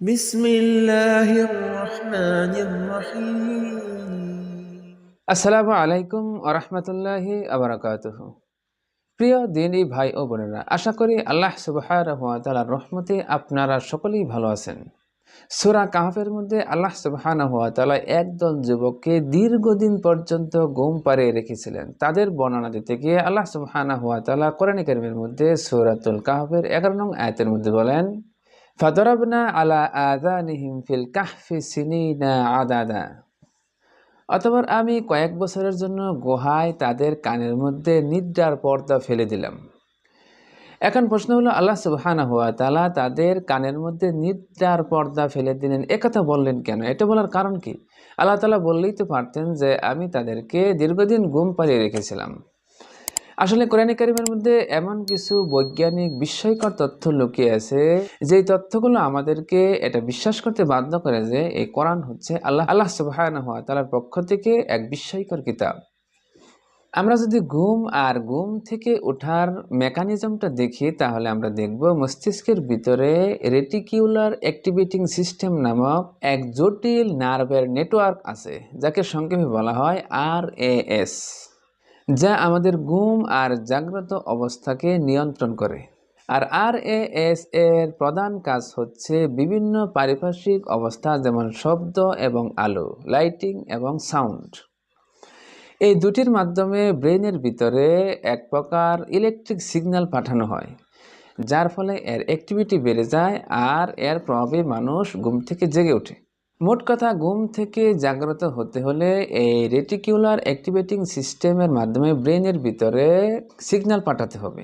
بسم الله الرحمن الرحيم আসসালামু আলাইকুম আরহামতুল্লাহি আবরাকাতুহ প্রিয় দিনী ভাই ও বোনেরা আশা করি আল্লাহ সুবাহর রহমতে আপনারা সকলেই ভালো আছেন সুরা কাহাফের মধ্যে আল্লাহ সুবাহানা হুয়া তালা একদল যুবককে দীর্ঘদিন পর্যন্ত গোম পাড়িয়ে রেখেছিলেন তাদের বর্ণনা দিতে গিয়ে আল্লাহ সুবাহানা হুয়া তালা কোরআন করিমের মধ্যে সুরাতুল কাহাফের এগারো নং আয়তের মধ্যে বলেন ফাদরাবনা আলা আদানিহিম ফিল কাহফি সিনিনা আদাদা অতপর আমি কয়েক বছরের জন্য গুহায় তাদের কানের মধ্যে নিদ্রার পর্দা ফেলে দিলাম। এখন প্রশ্ন হলো, আল্লাহ সুবহানা হুয়া তালা তাদের কানের মধ্যে নিদ্রার পর্দা ফেলে দিলেন। একথা বললেন কেন? এটা বলার কারণ কি? আল্লাহ তালা বললেই তো পারতেন যে, আমি তাদেরকে দীর্ঘদিন ঘুম পাড়িয়ে রেখেছিলাম। আসলে কোরআন কারিমের মধ্যে এমন কিছু বৈজ্ঞানিক বিস্ময়কর তথ্য লুকিয়ে আছে, যেই তথ্যগুলো আমাদেরকে এটা বিশ্বাস করতে বাধ্য করে যে এই কোরআন হচ্ছে আল্লাহ আল্লাহ সুবাহ তালার পক্ষ থেকে এক বিস্ময়কর কিতাব। আমরা যদি ঘুম আর ঘুম থেকে ওঠার মেকানিজমটা দেখি, তাহলে আমরা দেখব মস্তিষ্কের ভিতরে রেটিকিউলার অ্যাক্টিভেটিং সিস্টেম নামক এক জটিল নার্ভের নেটওয়ার্ক আছে, যাকে সংক্ষেপে বলা হয় আর এ এস। যা আমাদের ঘুম আর জাগ্রত অবস্থাকে নিয়ন্ত্রণ করে। আর আর এস এর প্রধান কাজ হচ্ছে বিভিন্ন পারিপার্শ্বিক অবস্থা যেমন শব্দ এবং আলো লাইটিং এবং সাউন্ড এই দুটির মাধ্যমে ব্রেনের ভিতরে এক প্রকার ইলেকট্রিক সিগন্যাল পাঠানো হয়, যার ফলে এর অ্যাক্টিভিটি বেড়ে যায় আর এর প্রভাবে মানুষ ঘুম থেকে জেগে ওঠে। মোট কথা ঘুম থেকে জাগ্রত হতে হলে এই রেটিকিউলার অ্যাক্টিভেটিং সিস্টেমের মাধ্যমে ব্রেনের ভিতরে সিগন্যাল পাঠাতে হবে।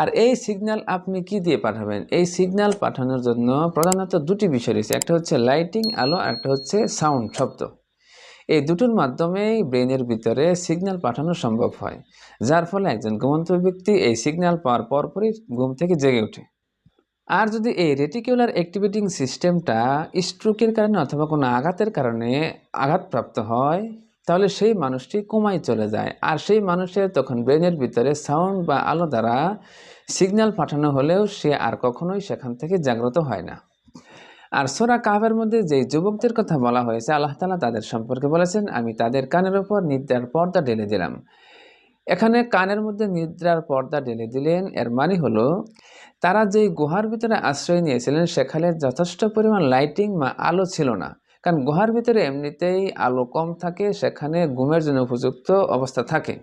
আর এই সিগন্যাল আপনি কি দিয়ে পাঠাবেন? এই সিগন্যাল পাঠানোর জন্য প্রধানত দুটি বিষয় রয়েছে, একটা হচ্ছে লাইটিং আলো আর একটা হচ্ছে সাউন্ড শব্দ। এই দুটোর মাধ্যমেই ব্রেনের ভিতরে সিগন্যাল পাঠানো সম্ভব হয়, যার ফলে একজন ঘুমন্ত ব্যক্তি এই সিগন্যাল পাওয়ার পরপরই ঘুম থেকে জেগে ওঠে। আর যদি এই রেটিকিউলার অ্যাক্টিভেটিং সিস্টেমটা স্ট্রোকের কারণে অথবা কোনো আঘাতের কারণে আঘাতপ্রাপ্ত হয়, তাহলে সেই মানুষটি কোমায় চলে যায়। আর সেই মানুষের তখন ব্রেনের ভিতরে সাউন্ড বা আলো দ্বারা সিগন্যাল পাঠানো হলেও সে আর কখনোই সেখান থেকে জাগ্রত হয় না। আর সোরা কাহাবের মধ্যে যে যুবকদের কথা বলা হয়েছে, আল্লাহ তালা তাদের সম্পর্কে বলেছেন, আমি তাদের কানের ওপর নিদ্রার পর্দা ঢেলে দিলাম। এখানে কানের মধ্যে নিদ্রার পর্দা ঢেলে দিলেন। এর মানে হলো, তারা যেই গুহার ভিতরে আশ্রয় নিয়েছিলেন, সেখানে যথেষ্ট পরিমাণ লাইটিং বা আলো ছিল না। কারণ গুহার ভিতরে এমনিতেই আলো কম থাকে, সেখানে ঘুমের জন্য উপযুক্ত অবস্থা থাকে।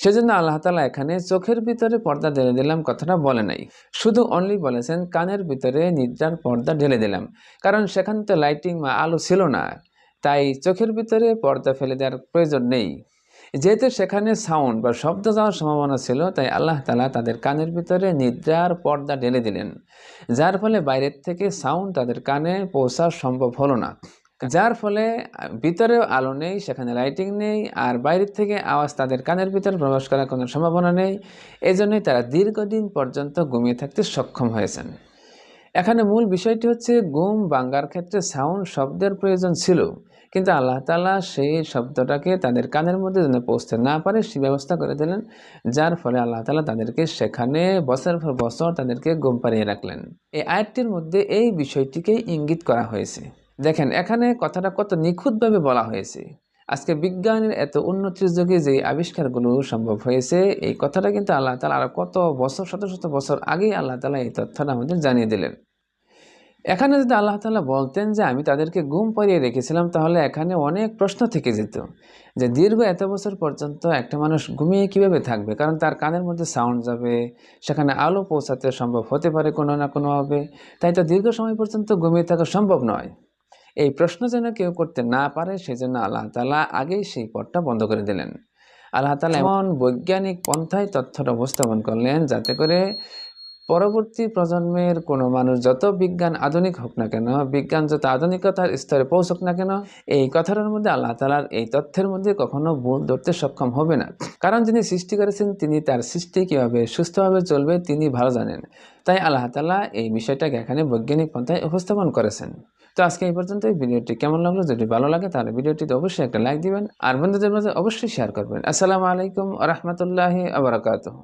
সেজন্য আল্লাহ তালা এখানে চোখের ভিতরে পর্দা ঢেলে দিলাম কথাটা বলে নাই। শুধু অনলি বলেছেন, কানের ভিতরে নিদ্রার পর্দা ঢেলে দিলাম। কারণ সেখানে তো লাইটিং বা আলো ছিল না। তাই চোখের ভিতরে পর্দা ফেলে দেওয়ার প্রয়োজন নেই। যেহেতু সেখানে সাউন্ড বা শব্দ যাওয়ার সম্ভাবনা ছিল, তাই আল্লাহ তালা তাদের কানের ভিতরে নিদ্রার পর্দা ঢেলে দিলেন। যার ফলে বাইরের থেকে সাউন্ড তাদের কানে পৌঁছা সম্ভব হলো না। যার ফলে ভিতরেও আলো নেই, সেখানে লাইটিং নেই, আর বাইরের থেকে আওয়াজ তাদের কানের ভিতরে প্রবেশ করার কোনো সম্ভাবনা নেই। এজন্যই তারা দীর্ঘদিন পর্যন্ত ঘুমিয়ে থাকতে সক্ষম হয়েছেন। এখানে মূল বিষয়টি হচ্ছে গুম বাঙ্গার ক্ষেত্রে সাউন্ড শব্দের প্রয়োজন ছিল। কিন্তু আল্লাহ তালা সেই শব্দটাকে তাদের কানের মধ্যে যেন পৌঁছতে না পারে, সে ব্যবস্থা করে দিলেন, যার ফলে আল্লাহ তালা তাদেরকে সেখানে বছর পর বছর তাদেরকে গুম পাড়িয়ে রাখলেন। এই আয়াতটির মধ্যে এই বিষয়টিকেই ইঙ্গিত করা হয়েছে। দেখেন, এখানে কথাটা কত নিখুঁতভাবে বলা হয়েছে। আজকে বিজ্ঞানের এত উন্নতির যুগে যে আবিষ্কারগুলো সম্ভব হয়েছে, এই কথাটা কিন্তু আল্লাহ তালা আর কত বছর, শত শত বছর আগেই আল্লাহ তালা এই তথ্যটা আমাদের জানিয়ে দিলেন। এখানে যদি আল্লাহ তালা বলতেন যে আমি তাদেরকে গুম পাড়িয়ে রেখেছিলাম, তাহলে এখানে অনেক প্রশ্ন থেকে যেত। যে দীর্ঘ এত বছর পর্যন্ত একটা মানুষ ঘুমিয়ে কীভাবে থাকবে? কারণ তার কানের মধ্যে সাউন্ড যাবে, সেখানে আলো পৌঁছাতে সম্ভব হতে পারে কোনো না কোনোভাবে। তাই তো দীর্ঘ সময় পর্যন্ত ঘুমিয়ে থাকা সম্ভব নয়। এই প্রশ্ন যেন কেউ করতে না পারে সেজন্য আল্লাহ তালা আগেই সেই পথটা বন্ধ করে দিলেন। আল্লাহ তালা এমন বৈজ্ঞানিক পন্থায় তথ্যটা উপস্থাপন করলেন যাতে করে পরবর্তী প্রজন্মের কোনো মানুষ যত বিজ্ঞান আধুনিক হোক না কেন বিজ্ঞান যত আধুনিকতার স্তরে পৌঁছক না কেন এই কথাটার মধ্যে আল্লাহ তালার এই তথ্যের মধ্যে কখনো ভুল ধরতে সক্ষম হবে না। কারণ যিনি সৃষ্টি করেছেন তিনি তার সৃষ্টি কীভাবে সুস্থভাবে চলবে তিনি ভালো জানেন। তাই আল্লাহ তালা এই বিষয়টাকে এখানে বৈজ্ঞানিক পন্থায় উপস্থাপন করেছেন। তো আজকে এই পর্যন্ত এই ভিডিওটি কেমন লাগল যদি ভালো লাগে, তাহলে ভিডিওটিতে অবশ্যই একটা লাইক দিবেন। আর বন্ধুদের মাঝে অবশ্যই শেয়ার করবেন। আসসালামু আলাইকুম রহমতুল্লাহি আবরাকাতহ